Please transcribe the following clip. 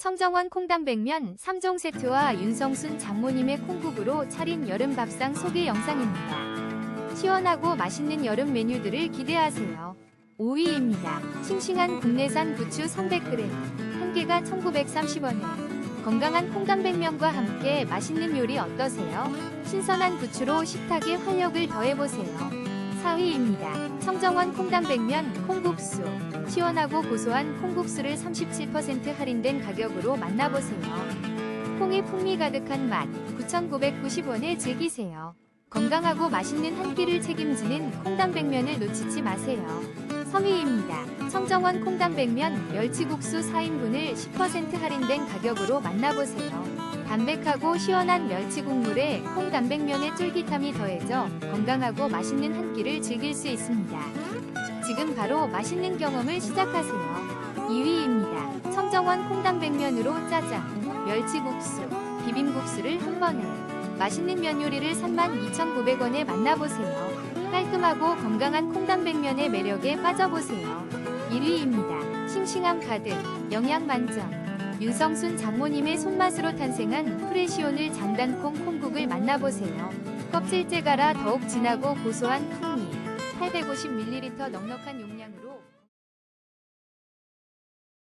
청정원 콩담백면 3종 세트와 윤성순 장모님의 콩국으로 차린 여름 밥상 소개 영상입니다. 시원하고 맛있는 여름 메뉴들을 기대하세요. 5위입니다. 싱싱한 국내산 부추 300g, 한 개가 1930원에 건강한 콩담백면과 함께 맛있는 요리 어떠세요? 신선한 부추로 식탁에 활력을 더해보세요. 4위입니다. 청정원 콩담백면 콩국수. 시원하고 고소한 콩국수를 37% 할인된 가격으로 만나보세요. 콩의 풍미 가득한 맛 9,990원에 즐기세요. 건강하고 맛있는 한 끼를 책임지는 콩담백면을 놓치지 마세요. 3위입니다. 청정원 콩담백면 멸치국수 4인분을 10% 할인된 가격으로 만나보세요. 담백하고 시원한 멸치 국물에 콩담백면의 쫄깃함이 더해져 건강하고 맛있는 한 끼를 즐길 수 있습니다. 지금 바로 맛있는 경험을 시작하세요. 2위입니다. 청정원 콩담백면으로 짜장, 멸치국수, 비빔국수를 한 번에 맛있는 면 요리를 32,900원에 만나보세요. 깔끔하고 건강한 콩담백면의 매력에 빠져보세요. 1위입니다. 싱싱함 가득, 영양 만점. 윤성순 장모님의 손맛으로 탄생한 프레시온을 장단콩 콩국을 만나보세요. 껍질째 갈아 더욱 진하고 고소한 풍미. 850ml 넉넉한 용량.